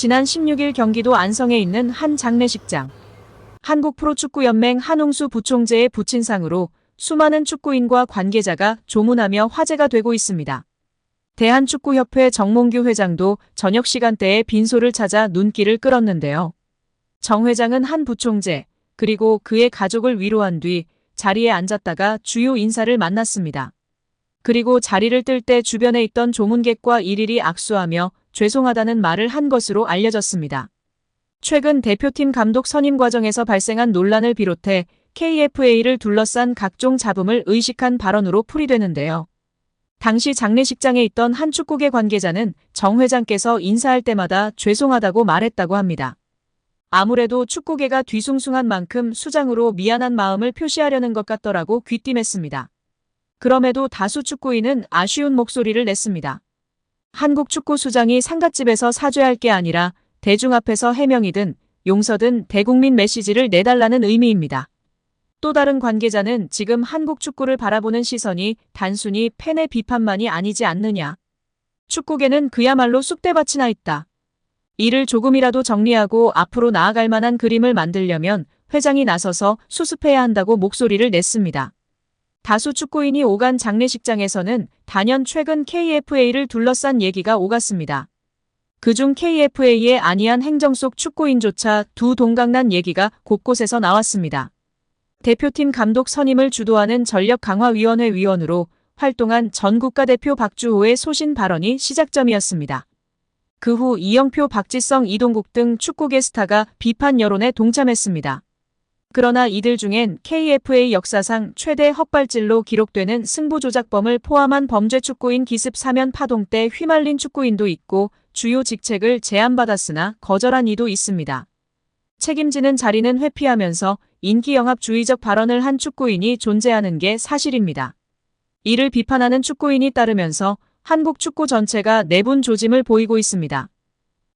지난 16일 경기도 안성에 있는 한 장례식장. 한국 프로축구연맹 한웅수 부총재의 부친상으로 수많은 축구인과 관계자가 조문하며 화제가 되고 있습니다. 대한축구협회 정몽규 회장도 저녁 시간대에 빈소를 찾아 눈길을 끌었는데요. 정 회장은 한 부총재, 그리고 그의 가족을 위로한 뒤 자리에 앉았다가 주요 인사를 만났습니다. 그리고 자리를 뜰 때 주변에 있던 조문객과 일일이 악수하며 죄송하다는 말을 한 것으로 알려졌습니다. 최근 대표팀 감독 선임 과정에서 발생한 논란을 비롯해 KFA를 둘러싼 각종 잡음을 의식한 발언으로 풀이되는데요. 당시 장례식장에 있던 한 축구계 관계자는 정 회장께서 인사할 때마다 죄송하다고 말했다고 합니다. 아무래도 축구계가 뒤숭숭한 만큼 수장으로 미안한 마음을 표시하려는 것 같더라고 귀띔했습니다. 그럼에도 다수 축구인은 아쉬운 목소리를 냈습니다. 한국 축구 수장이 상갓집에서 사죄할 게 아니라 대중 앞에서 해명이든 용서든 대국민 메시지를 내달라는 의미입니다. 또 다른 관계자는 지금 한국 축구를 바라보는 시선이 단순히 팬의 비판만이 아니지 않느냐. 축구계는 그야말로 쑥대밭이 나 있다. 이를 조금이라도 정리하고 앞으로 나아갈 만한 그림을 만들려면 회장이 나서서 수습해야 한다고 목소리를 냈습니다. 다수 축구인이 오간 장례식장에서는 단연 최근 KFA를 둘러싼 얘기가 오갔습니다. 그중 KFA의 안이한 행정 속 축구인조차 두 동강난 얘기가 곳곳에서 나왔습니다. 대표팀 감독 선임을 주도하는 전력강화위원회 위원으로 활동한 전 국가대표 박주호의 소신 발언이 시작점이었습니다. 그 후 이영표, 박지성, 이동국 등 축구계 스타가 비판 여론에 동참했습니다. 그러나 이들 중엔 KFA 역사상 최대 헛발질로 기록되는 승부조작범을 포함한 범죄 축구인 기습 사면 파동 때 휘말린 축구인도 있고 주요 직책을 제안받았으나 거절한 이도 있습니다. 책임지는 자리는 회피하면서 인기영합주의적 발언을 한 축구인이 존재하는 게 사실입니다. 이를 비판하는 축구인이 따르면서 한국 축구 전체가 내분 조짐을 보이고 있습니다.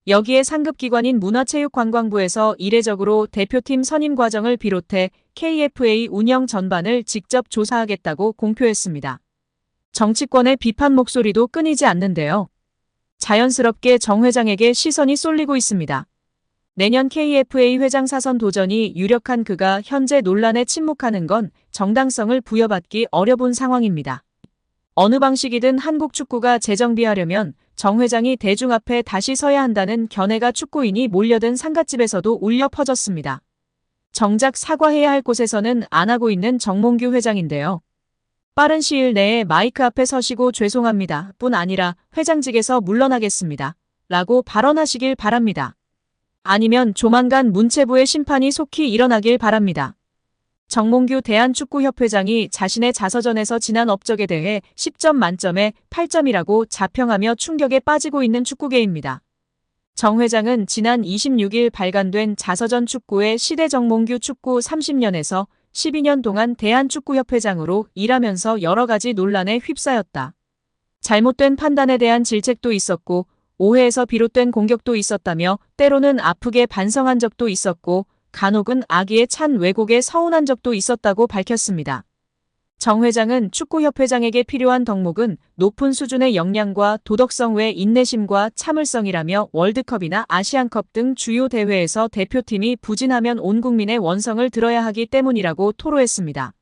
여기에 상급기관인 문화체육관광부에서 이례적으로 대표팀 선임 과정을 비롯해 KFA 운영 전반을 직접 조사하겠다고 공표했습니다. 정치권의 비판 목소리도 끊이지 않는데요. 자연스럽게 정 회장에게 시선이 쏠리고 있습니다. 내년 KFA 회장 사선 도전이 유력한 그가 현재 논란에 침묵하는 건 정당성을 부여받기 어려운 상황입니다. 어느 방식이든 한국 축구가 재정비하려면 정 회장이 대중 앞에 다시 서야 한다는 견해가 축구인이 몰려든 상갓집에서도 울려 퍼졌습니다. 정작 사과해야 할 곳에서는 안 하고 있는 정몽규 회장인데요. 빠른 시일 내에 마이크 앞에 서시고 죄송합니다. 뿐 아니라 회장직에서 물러나겠습니다. 라고 발언하시길 바랍니다. 아니면 조만간 문체부의 심판이 속히 일어나길 바랍니다. 정몽규 대한축구협회장이 자신의 자서전에서 지난 업적에 대해 10점 만점에 8점이라고 자평하며 충격에 빠지고 있는 축구계입니다. 정 회장은 지난 26일 발간된 자서전 축구의 시대 정몽규 축구 30년에서 12년 동안 대한축구협회장으로 일하면서 여러 가지 논란에 휩싸였다. 잘못된 판단에 대한 질책도 있었고 오해에서 비롯된 공격도 있었다며 때로는 아프게 반성한 적도 있었고 간혹은 아기에 찬 왜곡에 서운한 적도 있었다고 밝혔습니다. 정 회장은 축구협회장에게 필요한 덕목은 높은 수준의 역량과 도덕성 외 인내심과 참을성이라며 월드컵이나 아시안컵 등 주요 대회에서 대표팀이 부진하면 온 국민의 원성을 들어야 하기 때문이라고 토로했습니다.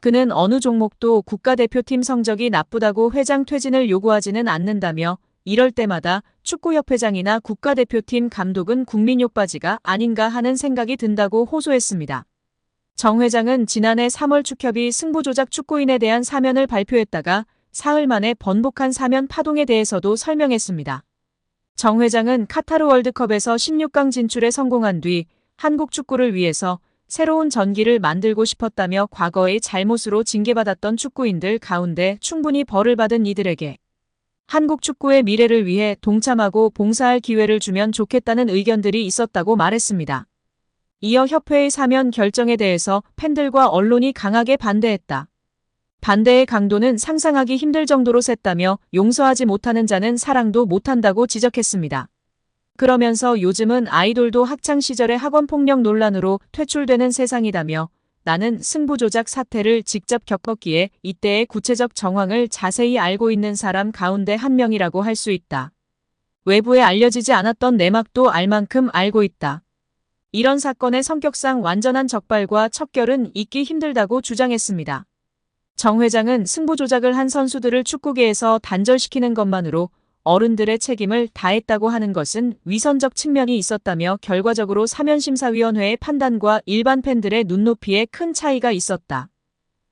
그는 어느 종목도 국가대표팀 성적이 나쁘다고 회장 퇴진을 요구하지는 않는다며 이럴 때마다 축구협회장이나 국가대표팀 감독은 국민욕바지가 아닌가 하는 생각이 든다고 호소했습니다. 정 회장은 지난해 3월 축협이 승부조작 축구인에 대한 사면을 발표했다가 사흘 만에 번복한 사면 파동에 대해서도 설명했습니다. 정 회장은 카타르 월드컵에서 16강 진출에 성공한 뒤 한국 축구를 위해서 새로운 전기를 만들고 싶었다며 과거의 잘못으로 징계받았던 축구인들 가운데 충분히 벌을 받은 이들에게 한국 축구의 미래를 위해 동참하고 봉사할 기회를 주면 좋겠다는 의견들이 있었다고 말했습니다. 이어 협회의 사면 결정에 대해서 팬들과 언론이 강하게 반대했다. 반대의 강도는 상상하기 힘들 정도로 셌다며 용서하지 못하는 자는 사랑도 못한다고 지적했습니다. 그러면서 요즘은 아이돌도 학창 시절의 학원 폭력 논란으로 퇴출되는 세상이다며 나는 승부조작 사태를 직접 겪었기에 이때의 구체적 정황을 자세히 알고 있는 사람 가운데 한 명이라고 할 수 있다. 외부에 알려지지 않았던 내막도 알 만큼 알고 있다. 이런 사건의 성격상 완전한 적발과 척결은 있기 힘들다고 주장했습니다. 정 회장은 승부 조작을 한 선수들을 축구계에서 단절시키는 것만으로 어른들의 책임을 다했다고 하는 것은 위선적 측면이 있었다며 결과적으로 사면심사위원회의 판단과 일반 팬들의 눈높이에 큰 차이가 있었다.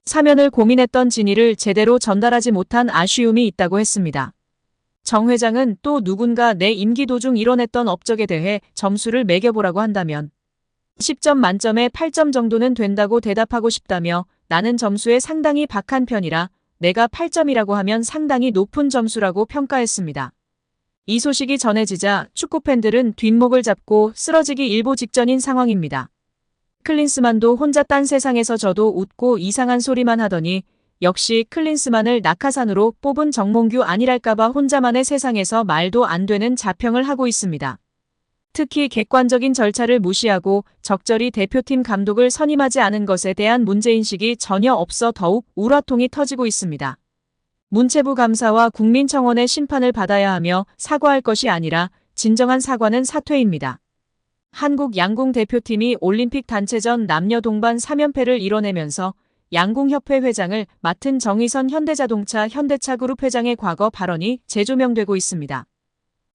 사면을 고민했던 진위를 제대로 전달하지 못한 아쉬움이 있다고 했습니다. 정 회장은 또 누군가 내 임기 도중 이뤄냈던 업적에 대해 점수를 매겨보라고 한다면 10점 만점에 8점 정도는 된다고 대답하고 싶다며 나는 점수에 상당히 박한 편이라 내가 8점이라고 하면 상당히 높은 점수라고 평가했습니다. 이 소식이 전해지자 축구팬들은 뒷목을 잡고 쓰러지기 일보 직전인 상황입니다. 클린스만도 혼자 딴 세상에서 저도 웃고 이상한 소리만 하더니 역시 클린스만을 낙하산으로 뽑은 정몽규 아니랄까봐 혼자만의 세상에서 말도 안 되는 자평을 하고 있습니다. 특히 객관적인 절차를 무시하고 적절히 대표팀 감독을 선임하지 않은 것에 대한 문제인식이 전혀 없어 더욱 우라통이 터지고 있습니다. 문체부 감사와 국민청원의 심판을 받아야 하며 사과할 것이 아니라 진정한 사과는 사퇴입니다. 한국 양궁 대표팀이 올림픽 단체전 남녀 동반 3연패를 이뤄내면서 양궁협회 회장을 맡은 정의선 현대자동차 현대차그룹 회장의 과거 발언이 재조명되고 있습니다.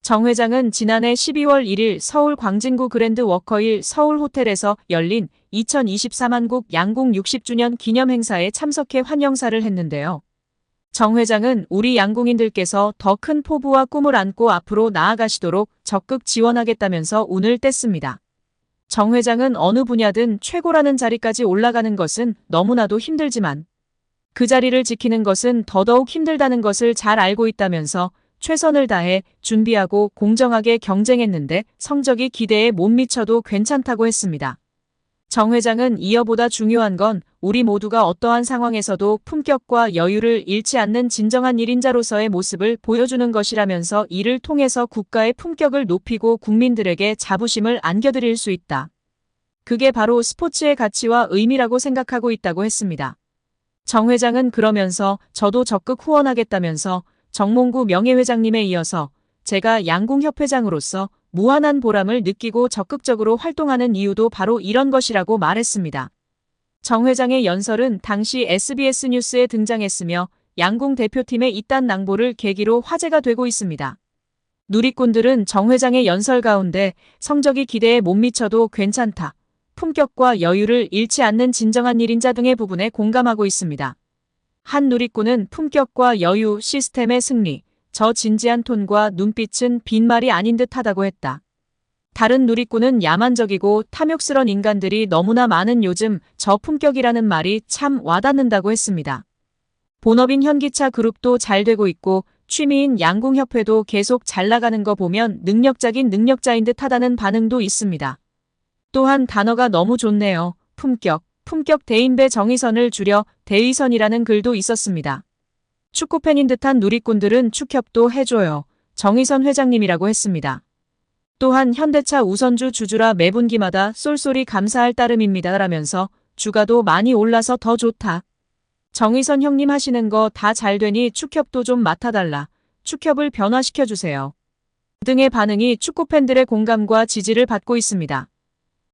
정 회장은 지난해 12월 1일 서울 광진구 그랜드 워커힐 서울 호텔에서 열린 2024만국 양궁 60주년 기념 행사에 참석해 환영사를 했는데요. 정 회장은 우리 양궁인들께서 더 큰 포부와 꿈을 안고 앞으로 나아가시도록 적극 지원하겠다면서 운을 뗐습니다. 정 회장은 어느 분야든 최고라는 자리까지 올라가는 것은 너무나도 힘들지만 그 자리를 지키는 것은 더더욱 힘들다는 것을 잘 알고 있다면서 최선을 다해 준비하고 공정하게 경쟁했는데 성적이 기대에 못 미쳐도 괜찮다고 했습니다. 정 회장은 이어보다 중요한 건 우리 모두가 어떠한 상황에서도 품격과 여유를 잃지 않는 진정한 1인자로서의 모습을 보여주는 것이라면서 이를 통해서 국가의 품격을 높이고 국민들에게 자부심을 안겨드릴 수 있다. 그게 바로 스포츠의 가치와 의미라고 생각하고 있다고 했습니다. 정 회장은 그러면서 저도 적극 후원하겠다면서 정몽구 명예회장님에 이어서 제가 양궁협회장으로서 무한한 보람을 느끼고 적극적으로 활동하는 이유도 바로 이런 것이라고 말했습니다. 정 회장의 연설은 당시 SBS 뉴스에 등장했으며 양궁 대표팀의 이딴 낭보를 계기로 화제가 되고 있습니다. 누리꾼들은 정 회장의 연설 가운데 성적이 기대에 못 미쳐도 괜찮다. 품격과 여유를 잃지 않는 진정한 1인자 등의 부분에 공감하고 있습니다. 한 누리꾼은 품격과 여유 시스템의 승리, 저 진지한 톤과 눈빛은 빈말이 아닌 듯하다고 했다. 다른 누리꾼은 야만적이고 탐욕스런 인간들이 너무나 많은 요즘 저 품격이라는 말이 참 와닿는다고 했습니다. 본업인 현기차 그룹도 잘 되고 있고 취미인 양궁협회도 계속 잘 나가는 거 보면 능력자긴 능력자인 듯 하다는 반응도 있습니다. 또한 단어가 너무 좋네요. 품격. 품격 대인배 정의선을 줄여 대의선이라는 글도 있었습니다. 축구팬인 듯한 누리꾼들은 축협도 해줘요. 정의선 회장님이라고 했습니다. 또한 현대차 우선주 주주라 매분기마다 쏠쏠이 감사할 따름입니다. 라면서 주가도 많이 올라서 더 좋다. 정의선 형님 하시는 거 다 잘 되니 축협도 좀 맡아달라. 축협을 변화시켜주세요. 등의 반응이 축구팬들의 공감과 지지를 받고 있습니다.